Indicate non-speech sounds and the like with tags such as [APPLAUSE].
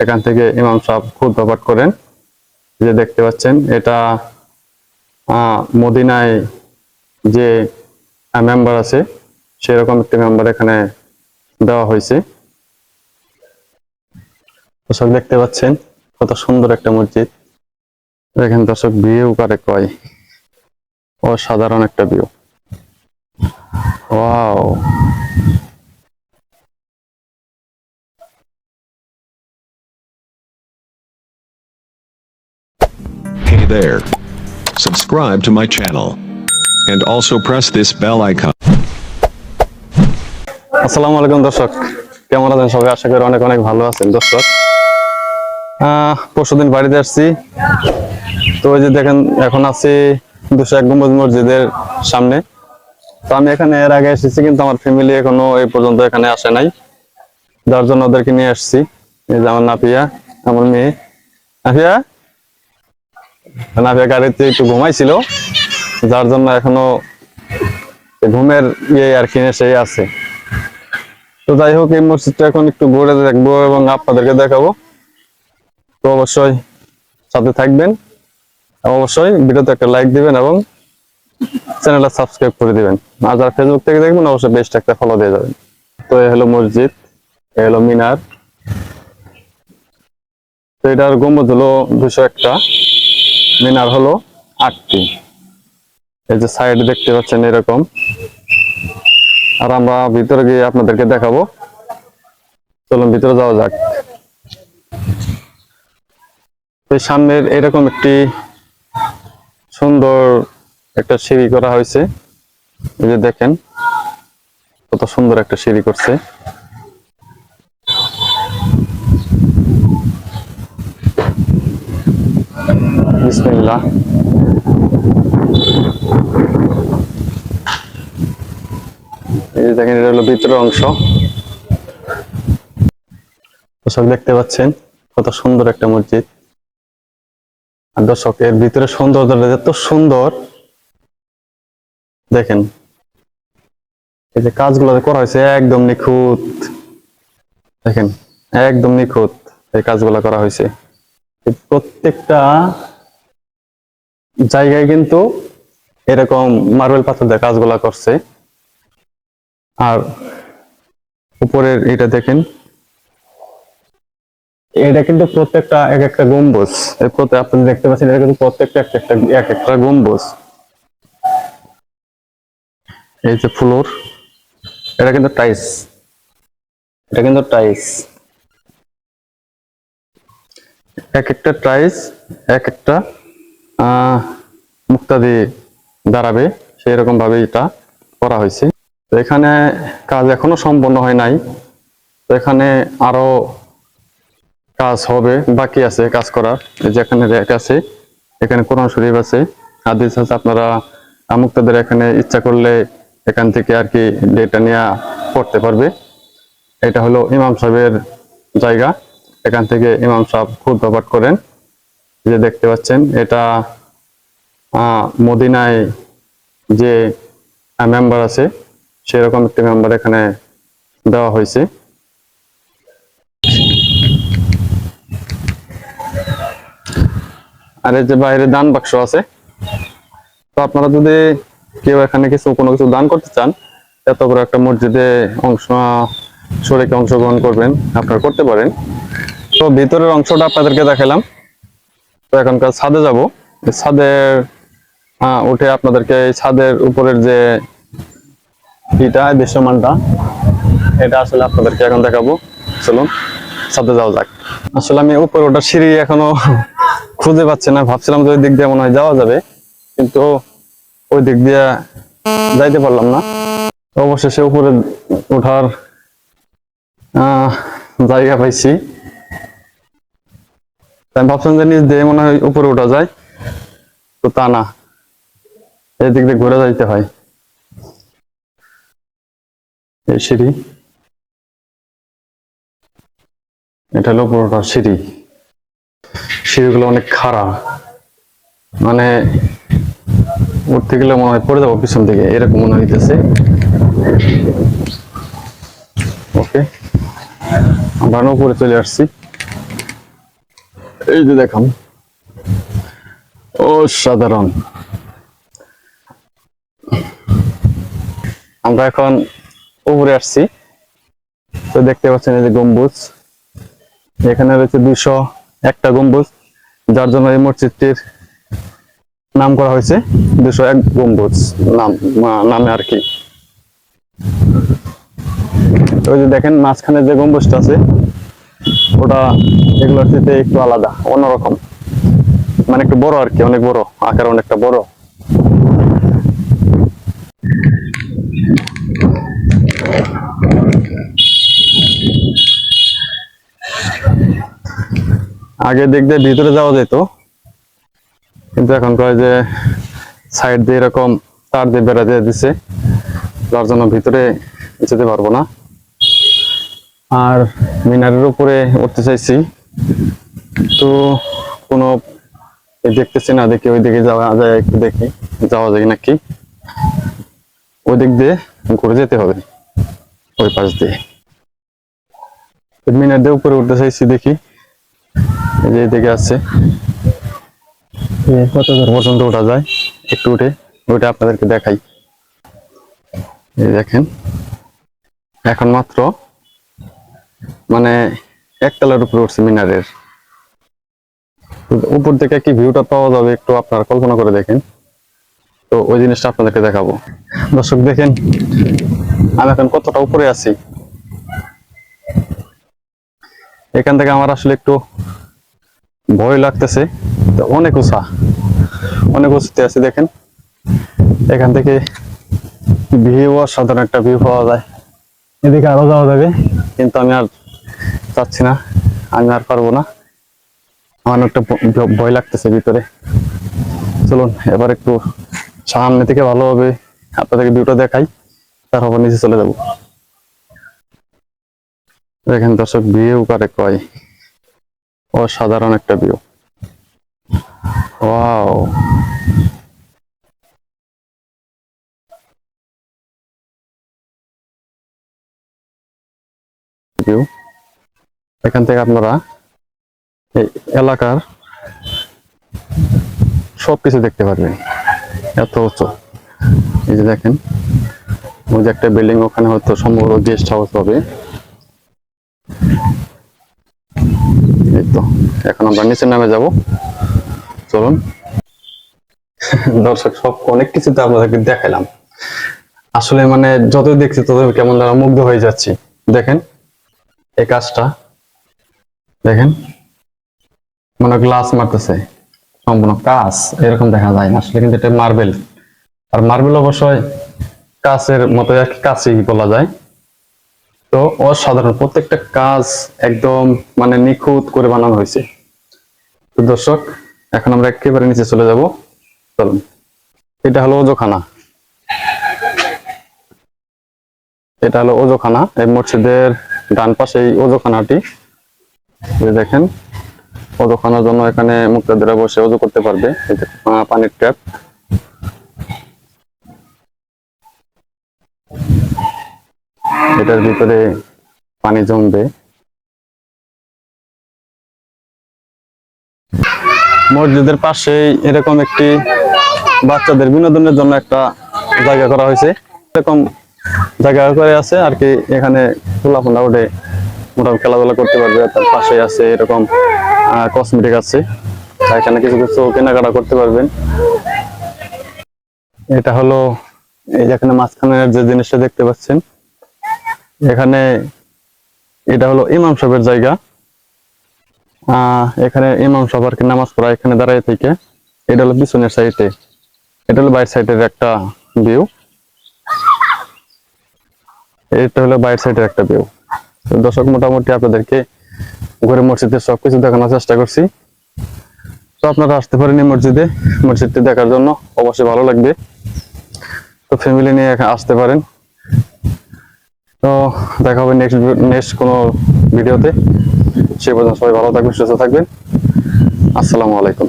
এখান থেকে ইমাম সাহেব খুতবা পাঠ করেন। যে দেখতে পাচ্ছেন, এটা মদিনায় যে মেম্বার আছে, সেরকম একটি মেম্বার এখানে দেওয়া হয়েছে। দর্শক দেখতে পাচ্ছেন, কত সুন্দর একটা মসজিদ। দেখেন দর্শক, ভিউ কারে কয়। অসাধারণ একটা view. Wow. There. Subscribe to my channel. And also press this bell icon. আসসালামু আলাইকুম দর্শক। কেমন আছেন সবাই? আশা করি অনেক অনেক ভালো আছেন দর্শক। পরশুদিন বাড়িতে আসছি। তো ওই যে দেখেন, এখন আছি দুশো এক গম্বুজ মসজিদের সামনে। তো আমি এখানে এর আগে এসেছি, কিন্তু আমার ফ্যামিলি এখনও এই পর্যন্ত এখানে আসে নাই। যার জন্য ওদেরকে নিয়ে আসছি। এই যে আমার নাপিয়া, আমার মেয়ে। নাপিয়া? নাপিয়া গাড়িতে একটু ঘুমাইছিল, যার জন্য এখনও ঘুমের ইয়ে আর কি সেই আছে। তো যাই হোক, এই মসজিদটা এখন একটু ঘুরে দেখব এবং আপনাদেরকে দেখাবো। তো অবশ্যই সাথে থাকবেন। অবশ্যই ভিডিওতে একটা লাইক দিবেন এবং চ্যানেলটা সাবস্ক্রাইব করে দিবেন। আর যারা ফেসবুক থেকে দেখবেন, অবশ্যই বেস্ট একটা ফলো দিয়ে যাবেন। তো এ হলো মসজিদ এ হলো মিনার। তো এটার গম্বুজ হলো দুশো একটা। মিনার হলো আটটি। এই যে সাইড দেখতে পাচ্ছেন এরকম। আর আমরা ভিতরে গিয়ে আপনাদেরকে দেখাবো। চলুন, ভিতরে যাওয়া যাক। এই সামনের এরকম একটি সুন্দর একটা সিঁড়ি করা হয়েছে। এই যে দেখেন, কত সুন্দর একটা সিঁড়ি করছে। বিসমিল্লাহ এই যে দেখেন, এটা হলো ভিতরের অংশ। দর্শক দেখতে পাচ্ছেন, কত সুন্দর একটা মসজিদ। আর দর্শক, এর ভিতরে এত সুন্দর, দেখেন। এই যে কাজগুলো করা হয়েছে একদম নিখুঁত। দেখেন, একদম নিখুঁত এই কাজগুলো করা হয়েছে। প্রত্যেকটা জায়গায় কিন্তু এরকম মার্বেল পাথর দিয়ে কাজগুলা করছে। আর উপরের এটা দেখেন। এটা কিন্তু প্রত্যেকটা এক একটা গম্বুজ। আপনি দেখতে পাচ্ছেন, এটা কিন্তু প্রত্যেকটা এক একটা এক একটা গম্বুজ। এই যে ফ্লোর, এটা কিন্তু টাইস এটা কিন্তু টাইস এক একটা টাইস এক একটা আহ মুক্তা দাঁড়াবে সেই রকম ভাবে এটা করা হয়েছে। তো এখানে কাজ এখনও সম্পন্ন হয় নাই। তো এখানে আরও কাজ হবে, বাকি আছে কাজ করার। এই যে এখানে র্যাক আছে, এখানে কোরআন শরীফ আছে, হাদিস আছে। আপনারা মুক্তাদের এখানে ইচ্ছা করলে এখান থেকে আর কি ডেটা নিয়ে পড়তে পারবে। এটা হলো ইমাম সাহেবের জায়গা। এখান থেকে ইমাম সাহেব খুব পাঠ করেন। যে দেখতে পাচ্ছেন, এটা মদিনায় যে মেম্বার আছে, সেরকম একটি মেম্বার এখানে দেওয়া হয়েছে। আর এই যে বাইরে দান বাক্স আছে, তো আপনারা যদি কেউ এখানে কিছু, কোনো কিছু দান করতে চান, এত বড় একটা মসজিদে অংশ শরীকে অংশগ্রহণ করবেন, আপনারা করতে পারেন। তো ভিতরের অংশটা আপনাদেরকে দেখালাম। এখনকার ছাদে যাব। ছাদের উঠে আপনাদেরকে এই ছাদের উপরের যে ইটা, দৃশ্যমানটা, এটা আসলে আপনাদেরকে এখন দেখাবো। চলুন, ছাদে যাওয়া যাক। আসলে আমি উপরে ওটা সিঁড়ি এখনও [LAUGHS] খুঁজে পাচ্ছি না। ভাবছিলাম যে ওই দিক দিয়ে মনে হয় যাওয়া যাবে, কিন্তু ওই দিক দিয়ে যাইতে পারলাম না। অবশেষে উপরে ওঠার জায়গা পাইছি। আমি ভাবছিলাম যে নিচ দিয়ে মনে হয় উপরে ওঠা যায়, তো তা না। এই দিক দিয়ে ঘুরে যাইতে হয়। এই সিঁড়ি। এটা হলো পুরোটা সিঁড়ি। সিঁড়িগুলো অনেক খাড়া। মানে উঠতে গেলে মনে হয় পড়ে যাব পিছন থেকে এরকম মনে হইতেছে। ওকে। আমরা উপরে চলে আসছি। এই যে দেখুন। অসাধারণ। আমরা এখন উপরে আসছি। তো দেখতে পাচ্ছেন এই যে গম্বুজ। এখানে রয়েছে দুইশো একটা গম্বুজ, যার জন্য এই মসজিদটির নাম করা হয়েছে দুশো এক গম্বুজ নাম নামে আর কি। ওই যে দেখেন, মাঝখানে যে গম্বুজটা আছে ওটা এগুলোর থেকে একটু আলাদা, অন্যরকম। মানে একটু বড় আর কি, অনেক বড়, আকার অনেকটা বড়। আগে দেখতে ভিতরে যাওয়া যেত, কিন্তু এখন কয় যে সাইড দিয়ে এরকম তার দিয়ে বেড়া দিয়ে দিছে, যার জন্য ভিতরে যেতে পারব না। আর মিনারের উপরে উঠতে চাইছি। তো কোনো দেখতেছি না দেখি ওই দিকে যাওয়া যায় একটু দেখি যাওয়া যায় নাকি? ওই দিক দিয়ে ঘুরে যেতে হবে ওই পাশ দিয়ে। মিনার দিয়ে উপরে উঠতে চাইছি দেখি। এই যে এদিকে আছে। কত পর্যন্ত ওঠা যায় একটু উঠে ওইটা আপনাদেরকে দেখাই। এই দেখেন এখন মাত্র মানে একতলার উপরে উঠছে মিনারের। উপর থেকে কি ভিউটা পাওয়া যাবে একটু আপনারা কল্পনা করে দেখেন। তো ওই জিনিসটা আপনাদেরকে দেখাবো। দর্শক, দেখেন, আমি এখন কতটা উপরে আছি। এখান থেকে আমার আসলে একটু ভয় লাগতেছে। তো অনেক উঁচা, অনেক উঁচুতে আছে, দেখেন। এখান থেকে ভিউ সাধারণ একটা ভিউ পাওয়া যায়। এদিকে আরও যাওয়া যাবে। কিন্তু আমি আর চাচ্ছি না। আমি আর পারব না। আমার একটা ভয় লাগতেছে ভিতরে। চলুন, এবার একটু সামনে থেকে ভালোভাবে আপনাদেরকে ভিউটা দেখাই, তারপর নিচে চলে যাব। দেখেন দর্শক ভিউ কারে কয়? অসাধারণ একটা ভিউ ভিউ এখান থেকে আপনারা এই এলাকার সবকিছু দেখতে পারবেন। এত উঁচু। এই যে দেখেন, ওই যে একটা বিল্ডিং ওখানে হয়তো সম্ভবত গেস্ট হাউস হবে। এই তো, এখন আমরা নিচে নামে যাব। চলুন। দর্শক, সব অনেক কিছু তো আপনাদেরকে দেখালাম। আসলে মানে যতই দেখছি তত কেমন যেন মুগ্ধ হয়ে যাচ্ছি। দেখেন এই কাজটা। দেখেন মানে গ্লাস মারতেছে। সম্পূর্ণ কাজ এরকম দেখা যায় না। আসলে কিন্তু এটা মার্বেল আর মার্বেল অবশ্যই কাছের মতো এক কাছেই বলা যায়। তো অসাধারণ। প্রত্যেকটা কাজ একদম মানে নিখুঁত করে বানানো হয়েছে। তো দর্শক, এখন আমরা একেবারে নিচে চলে যাব। চলুন। এটা হলো ওজোখানা। এটা হলো ওজোখানা। এই মসজিদের ডান পাশে এই ওজোখানাটি। দেখেন, ওজোখানার জন্য এখানে মুক্তাদিরা বসে ওজো করতে পারবে। পানির ট্যাপ। এটার ভিতরে পানি জমবে। মসজিদের পাশেই এরকম একটি বাচ্চাদের বিনোদনের জন্য একটা জায়গা করা হয়েছে। এরকম জায়গা করে আছে আর কি এখানে খোলাফোলা উঠে মোটামুটি খেলাধুলা করতে পারবে, তার পাশে আছে এরকম কসমেটিক আছে। এখানে কিছু কিছু কেনাকাটা করতে পারবেন। এটা হলো এই যেখানে মাঝখানের যে জিনিসটা দেখতে পাচ্ছেন, এখানে এটা হলো ইমাম সাহেবের জায়গা। এখানে ইমাম সাহেব আর কি নামাজ পড়া এখানে দাঁড়ায় থেকে। এটা হলো পিছনের সাইডে এটা হলো বাইরের সাইডের একটা ভিউ এটা হলো বাইরের সাইডের একটা ভিউ দর্শক, মোটামুটি আপনাদেরকে ঘুরে মসজিদের সবকিছু দেখানোর চেষ্টা করছি। তো আপনারা আসতে পারেন এই মসজিদে। মসজিদটি দেখার জন্য অবশ্যই ভালো লাগবে। তো ফ্যামিলি নিয়ে আসতে পারেন। তো দেখা হবে নেক্সট নেক্সট কোনো ভিডিওতে সে পর্যন্ত সবাই ভালো থাকবেন, সুস্থ থাকবেন। আসসালামু আলাইকুম।